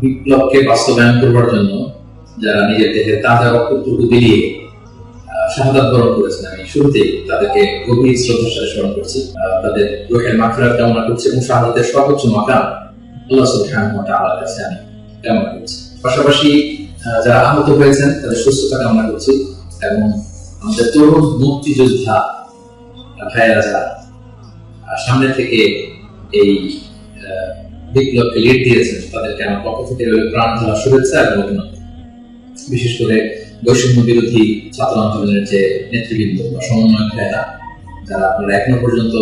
বিপ্লবকে বাস্তবায়ন করবার জন্য যারা নিজের দেহের তাজা রক্তটুকু আহ, শাহাদাত বরণ করেছেন আমি শুরুতেই তাদেরকে গভীর শ্রদ্ধার সাথে স্মরণ করছি। তাদের রোহের মাফিরাত কামনা করছি এবং শাহাদাতের সর্বোচ্চ মাকাম আল্লাহ সুবহানাহু ওয়া তাআলার কাছে আমি কামনা করছি। পাশাপাশি যারা আহত হয়েছেন, তাদের সুস্থতা কামনা করছি এবং আমাদের তরুণ মুক্তিযোদ্ধা ভাইয়েরা যারা সামনে থেকে এই বিপ্লবকে লিড দিয়েছেন, তাদেরকে আমার পক্ষ থেকে প্রাণ ঢালা শুভেচ্ছা এবং অভিনন্দন। বিশেষ করে বৈষম্য বিরোধী ছাত্র আন্দোলনের যে নেতৃবৃন্দ বা সমন্বয় ভাইয়েরা, যারা আপনারা এখনও পর্যন্ত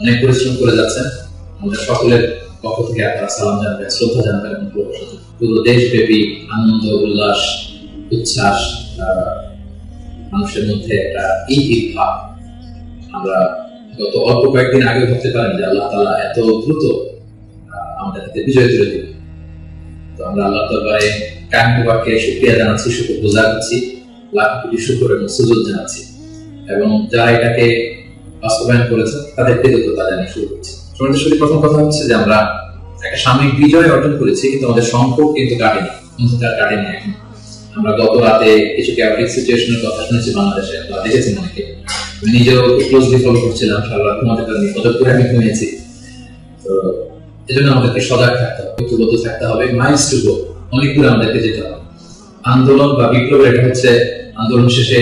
অনেক পরিশ্রম করে যাচ্ছেন, আমাদের সকলের পক্ষ থেকে আপনারা সালাম জানাবেন, শ্রদ্ধা জানাবেন। পুরো দেশব্যাপী আনন্দ, উল্লাস, উচ্ছ্বাস মানুষের মধ্যে একটা ঈদ ভাব আমরা গত অল্প কয়েকদিন আগে ভাবতে পারেন যে আল্লাহ তালা এত দ্রুত আমাদের হাতে বিজয় তুলে দিবে তো আমরা আল্লাহ দরবারে কাহিনীবাকে শুক্রিয়া জানাচ্ছি শুক্র বোঝা করছি, লাখ কোটি শুক্র এবং সুযোগ জানাচ্ছি এবং যারা এটাকে বাস্তবায়ন করেছে তাদের কৃতজ্ঞতা জানিয়ে শুরু করছি সমাজের প্রথম কথা হচ্ছে যে আমরা একটা সাময়িক বিজয় অর্জন করেছি, কিন্তু আমাদের সংকট কিন্তু কাটেনি অন্ধকার কাটেনি এখন। আমরা গত রাতে কিছু ক্যাপিটিক সিচুয়েশনের কথা শুনেছি বাংলাদেশে আপনারা দেখেছেন অনেকে। নিজেও ক্লোজলি ফলো করছিলাম, সারা রাত ঘুমাতে পারিনি করে আমি ঘুমিয়েছি। তো এজন্য আমাদেরকে সজাগ থাকতে হবে, ঐক্যবদ্ধ থাকতে হবে মাইলস টু গো অনেক দূরে আমাদেরকে যেতে হবে। আন্দোলন বা বিপ্লব, এটা হচ্ছে আন্দোলন শেষে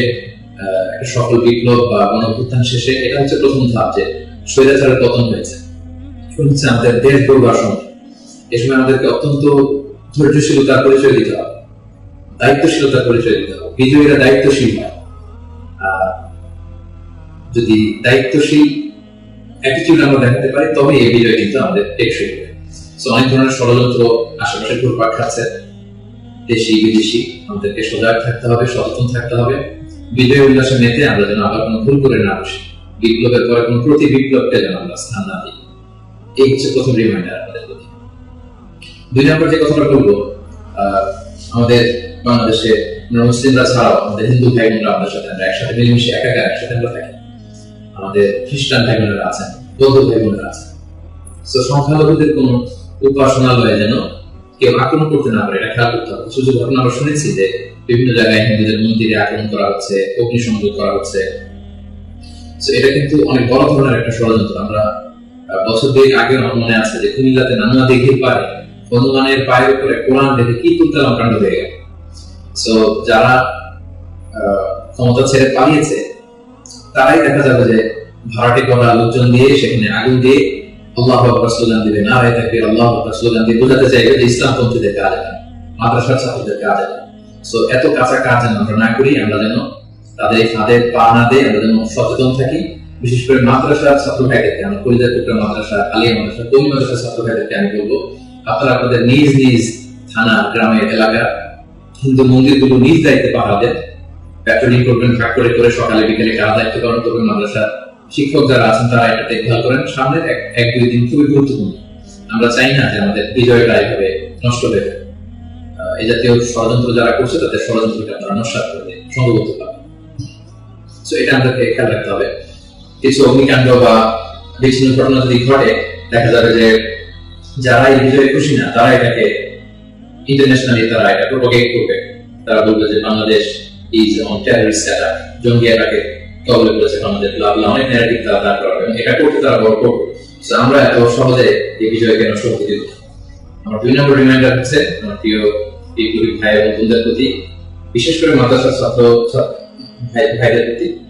সফল বিপ্লব বা গণ অভ্যুত্থান শেষে, এটা হচ্ছে প্রথম ধাপ যে স্বৈরাচারের পতন হয়েছে। হচ্ছে আমাদের দেশ এ সময় আমাদেরকে অত্যন্ত ধৈর্যশীলতার পরিচয় দিতে হবে দায়িত্বশীলতার পরিচয় দিতে হবে। বিজয়ীরা দায়িত্বশীল যদি দায়িত্বশীল অ্যাটিটিউড আমরা দেখাতে পারি তবে এই বিজয় কিন্তু আমাদের টেকসই হবে। So, অনেক ধরনের ষড়যন্ত্র আশেপাশে ঘুরপাক খাচ্ছে। দেশি বিদেশি আমাদেরকে সজাগ থাকতে হবে সচেতন থাকতে হবে। বিজয় উল্লাসে মেতে আমরা যেন আবার কোনো ভুল করে না বসি। বিপ্লবের পরে কোনো প্রতি বিপ্লবকে যেন আমরা স্থান না দিই। এই হচ্ছে প্রথম রিমাইন্ডার আমাদের প্রতি। দুই নম্বর যে কথাটা বলব আমাদের বাংলাদেশে মুসলিমরা ছাড়াও আমাদের হিন্দু ভাই বোনরা আমাদের সাথে, আমরা একসাথে মিলেমিশে একসাথে আমরা থাকি। আমাদের খ্রিস্টান ভাই বোনেরা আছেন, বৌদ্ধ ভাই বোনেরা আছেন। তো সংখ্যালঘুদের কোন উপাসনালয়ে যেন কেউ আক্রমণ করতে না পারে, এটা খেয়াল করতে হবে। কিছু ঘটনা আমরা শুনেছি যে বিভিন্ন জায়গায় হিন্দুদের মন্দিরে আক্রমণ করা হচ্ছে, অগ্নিসংযোগ করা হচ্ছে। এটা কিন্তু অনেক বড় ধরনের একটা ষড়যন্ত্র। আমরা বছর দুই আগে মনে আছে যে কুমিল্লাতে নানুয়া দিঘির পারে হনুমানের পায়ের উপরে কোরআন দেখে কি তুলতালাম কাণ্ড হয়ে গেল। তো যারা ক্ষমতা ছেড়ে পালিয়েছে, তারাই দেখা যাবে যে ভাড়াটে করা লোকজন দিয়ে সেখানে আগুন দিয়ে আল্লাহ স্লোগান দিবে। না রায় থাকবে আল্লাহ স্লোগান দিয়ে বোঝাতে চাইবে যে ইসলামপন্থীদের কাজ এটা মাদ্রাসার ছাত্রদের কাজ এটা সো এত কাঁচা কাজ যেন আমরা না করি আমরা যেন তাদের ফাঁদে পা না দিয়ে আমরা যেন সচেতন থাকি। বিশেষ করে মাদ্রাসার ছাত্র ভাইদেরকে আমরা কলিদার টুকরা মাদ্রাসা আলিয়া মাদ্রাসা কমি মাদ্রাসার ছাত্র ভাইদেরকে আমি বলব, আপনারা আপনাদের নিজ নিজ থানা, গ্রামের এলাকা হিন্দু মন্দিরগুলো নিজ দায়িত্বে প্যাট্রোলিং করবেন করে সকালে, বিকেলে কারা দায়িত্ব পালন করবেন শিক্ষক যারা আছেন, তারা এটা দেখভাল করেন। সামনের এক দুই দিন খুবই গুরুত্বপূর্ণ। আমরা চাই না যে আমাদের বিজয়টা এভাবে নষ্ট হয়ে যায় এই জাতীয় ষড়যন্ত্র যারা করছে, তাদের ষড়যন্ত্রকে আপনারা নস্বাত করে তো এটা আমাদেরকে খেয়াল রাখতে হবে। কিছু অগ্নিকাণ্ড বা বিচ্ছিন্ন ঘটনা যদি ঘটে, দেখা যাবে যে যারা এই বিজয়ে খুশি না, তারা এটাকে ইন্টারন্যাশনালি তারা এটা প্রোপাগেট করবে। তারা বলবে যে Bangladesh is on terrorist attack জঙ্গি অ্যাটাকে কবলে করেছে বাংলাদেশ। লাভ অনেক ন্যারেটিভ তারা দাঁড় করাবে। এবং এটা করতে তারা বড় করবে। আমরা এত সহজে এই বিজয়কে নষ্ট হতে দিব আমার দুই নম্বর রিমাইন্ডার হচ্ছে আমার প্রিয় বিপ্লবী ভাই এবং বোনদের প্রতি, বিশেষ করে মাদ্রাসার ছাত্র ভাই- ভাইদের প্রতি।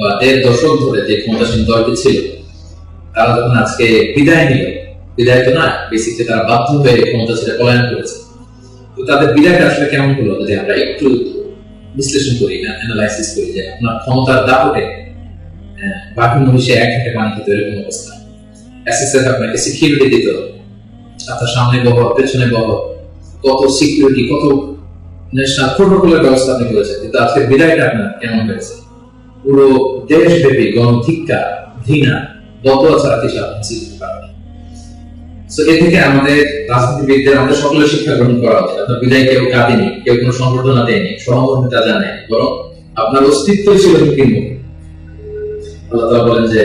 বা দেড় দশক ধরে যে ক্ষমতাসীন দলটি ছিল, তারা যখন আজকে বিদায় নিল, বিদায় তো না বেসিকলি তারা বাধ্য হয়ে ক্ষমতা ছেড়ে পলায়ন করেছে। তো তাদের বিদায়টা আসলে কেমন হলো, যদি আমরা একটু বিশ্লেষণ করি না অ্যানালাইসিস করি যে আপনার ক্ষমতার দাপটে বাকি মহিষে এক হাতে পানি খেতে এরকম অবস্থা। এসএসএফ আপনাকে সিকিউরিটি দিত আপনার সামনে বহ পেছনে বহ কত সিকিউরিটি কত ন্যাশনাল প্রোটোকলের ব্যবস্থা আপনি করেছেন, কিন্তু আজকে বিদায়টা আপনার কেমন হয়েছে? পুরো দেশব্যাপী গণধিক্ষা, ঘৃণা বদয়া ছাড়া কিছু আপনি চিনতে পারবেন এ থেকে আমাদের রাজনীতিবিদদের, আমাদের সকলের শিক্ষা গ্রহণ করা উচিত। আপনার বিদায় কেউ কাঁদেনি, কেউ কোনো সংবর্ধনা দেয়নি সহমর্মিতা জানায় বরং আপনার অস্তিত্ব ছিল ঝুঁকির আল্লাহ বলেন যে,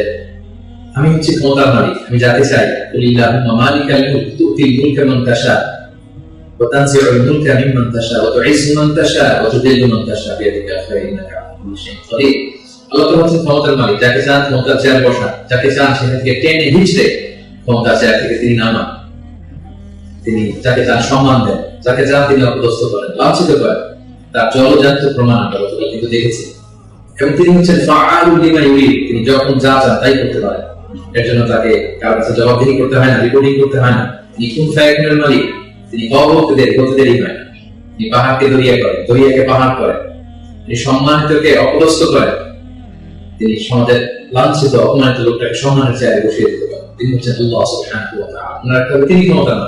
আমি হচ্ছি ক্ষমতার মালিক আমি যাকে চাই। কুলিল্লাহুম্মা মালিকাল মুলক, তুতিল মুলকা মান তাশা। ওয়া তানজিউল মুলকা মিম্মান তাশা। ওয়া তুইজ্জু মান তাশা। ওয়া তুযিল্লু মান তাশা। বিয়াদিকা কাদির আল্লাহ ক্ষমতার মালিক, যাকে চান ক্ষমতার চেয়ার বসান, যাকে চান সেখান থেকে টেনে ক্ষমতার চেয়ার থেকে তিনি তিনি যাকে চান সম্মান দেন, যাকে চান তিনি অপদস্থ করেন, লাঞ্ছিত করেন। তার জলজান্ত প্রমাণ আমরা গতকাল কিন্তু দেখেছি। এবং তিনি হচ্ছেন ফাআলুল লিমা ইউরিদ, তিনি যখন যা চান তাই করতে এর জন্য তাকে কারোর কাছে জবাবদিহি করতে হয় না, রিপোর্টিং করতে হয় না। তিনি কোন মালিক, তিনি হয় তিনি পাহাড়কে দরিয়া দরিয়াকে পাহাড় করেন। তিনি সম্মানিতকে অপদস্থ তিনি সমাজের লাঞ্ছিত, অপমানিত লোকটাকে সম্মানের চেয়ারে বসিয়ে দিতে পারেন। তিনি হচ্ছেন আল্লাহ সুবহানাহু ওয়া তাআলা। আপনার একটা তিনি ক্ষমতা না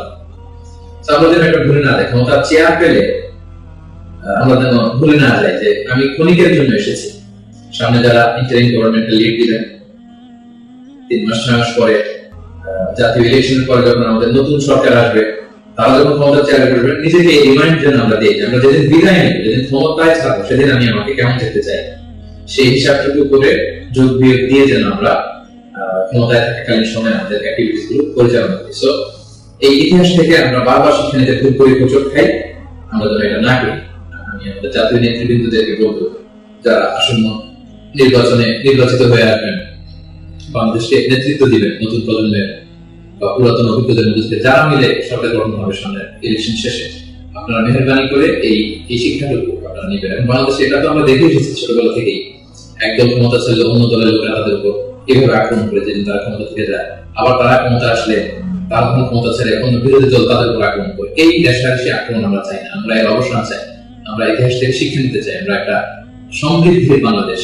আমরা যেন একটা ভুলে না যাই ক্ষমতার চেয়ার পেলে আমরা যেন ভুলে না যাই যে আমি ক্ষণিকের জন্য এসেছি। সামনে যারা ইন্টারিম গভর্নমেন্টের লিড দিবেন তিন মাস মাস পরে জাতীয় ইলেকশনের পরে যখন আমাদের নতুন সরকার আসবে, তারা যখন চেয়ারে বসবে নিজেকে রিমাইন্ড যেন আমরা দিই আমরা যেদিন বিদায় নিব, যেদিন ক্ষমতায় থাকব, সেদিন আমি আমাকে কেমন যেতে চাই। সেই হিসাবটুকু করে যোগ বিয়োগ দিয়ে যেন আমরা ক্ষমতায় থাকাকালীন সময় আমাদের অ্যাক্টিভিটিসগুলো পরিচালনা করি। সো এই ইতিহাস থেকে আমরা বারবার নিতে করে হোঁচট খাই, আমরা যেন এটা না করি। আমি আমাদের জাতীয় নেতৃবৃন্দদেরকে বলব, যারা আসন্ন নির্বাচনে নির্বাচিত হয়ে আসবেন বাংলাদেশকে নেতৃত্ব দিবেন, নতুন প্রজন্মের বা পুরাতন অভিজ্ঞদের মধ্যে যারা মিলে সরকার গঠন হবে সামনে ইলেকশন শেষে, আপনারা মেহরবানি করে এই এই শিক্ষাটুকু আপনারা নেবেন। বাংলাদেশে এটা তো আমরা দেখে এসেছি ছোটবেলা থেকেই। একদল ক্ষমতা ছিল, অন্য দলের লোকেরা তাদের উপর এভাবে আক্রমণ করে যেদিন তারা ক্ষমতা থেকে যায়, আবার তারা ক্ষমতা আসলে তার কোনো ক্ষমতা ছেড়ে অন্য বিরোধী দল তাদের উপর আক্রমণ করে। এই দেশাদেশি আক্রমণ আমরা চাই না, আমরা এর অবসান চাই। আমরা ইতিহাস থেকে শিক্ষা নিতে চাই, আমরা একটা সমৃদ্ধির বাংলাদেশ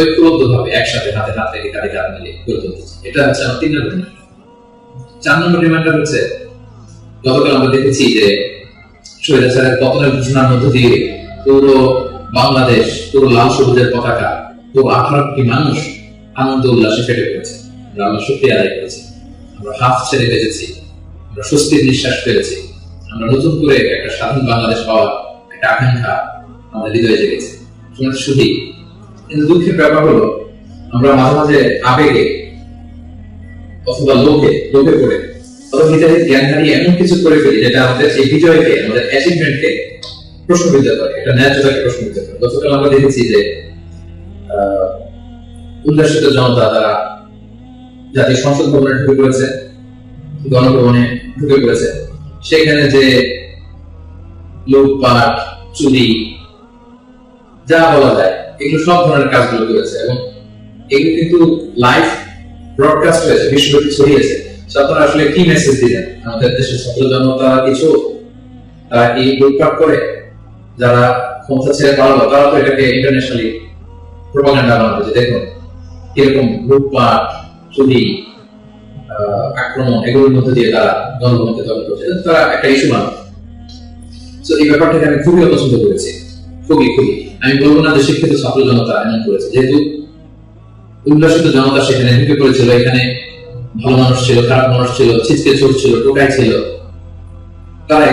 ঐক্যবদ্ধ ভাবে একসাথে হাতে হাত রেখে কাঁধে কাঁধ মিলে গড়ে তুলতে চাই। এটা হচ্ছে আমার তিন নম্বর চার নম্বর রিমাইন্ডার হচ্ছে, গতকাল আমরা দেখেছি যে স্বৈরাচারের পতনের ঘোষণার মধ্য দিয়ে পুরো বাংলাদেশ পুরো লাল সবুজের পতাকা পুরো আঠারো কোটি মানুষ আনন্দ উল্লাসে ফেটে পড়েছে। আমরা আমরা শুক্রিয়া আদায় করেছি। আমরা হাফ ছেড়ে বেঁচেছি আমরা স্বস্তির নিঃশ্বাস ফেলেছি। আমরা নতুন করে একটা স্বাধীন বাংলাদেশ পাওয়ার একটা আকাঙ্ক্ষা আমাদের হৃদয়ে জেগেছে। শুধুই কিন্তু দুঃখের ব্যাপার হলো, আমরা মাঝে মাঝে আবেগে অথবা লোকে লোকে পড়ে, অথবা নিজেদের জ্ঞান হারিয়ে এমন কিছু করে ফেলি যেটা আমাদের সেই বিজয়কে, আমাদের অ্যাচিভমেন্টকে প্রশ্নবিদ্ধ করে এটা ন্যায্যতাকে প্রশ্নবিদ্ধ করে গতকাল আমরা দেখেছি যে উল্লাসিত জনতা তারা জাতীয় সংসদ ভবনে ঢুকে পড়েছে, গণভবনে ঢুকে পড়েছে। সেখানে যে লুটপাট চুরি, যা বলা যায়, এগুলো সব ধরনের কাজগুলো করেছে এবং এগুলো কিন্তু লাইভ ব্রডকাস্ট হয়েছে, বিশ্বব্যাপী ছড়িয়েছে। আপনারা আসলে কি মেসেজ দিলেন? আমাদের দেশের ছাত্র জনতা কিছু? তারা কি লুটপাট করে? যারা ক্ষমতা ছেড়ে পারল তারা তো এটাকে ইন্টারন্যাশনালি প্রোপাগান্ডা বানাবে যে দেখুন, কীরকম লুটপাট চুরি আক্রমণ, এগুলোর মধ্যে দিয়ে তারা জনগণকে দখল করছে। তারা একটা ইস্যু বানাবে তো এই ব্যাপারটাকে আমি খুবই অপছন্দ করেছি। খুবই খুবই। আমি বলব না যে শিক্ষিত ছাত্র জনতা এমন করেছে। যেহেতু উল্লাসিত জনতা সেখানে ঢুকে পড়েছিল, এখানে ভালো মানুষ ছিল, খারাপ মানুষ ছিল ছিচকে চোর ছিল টোকাই ছিল। তারা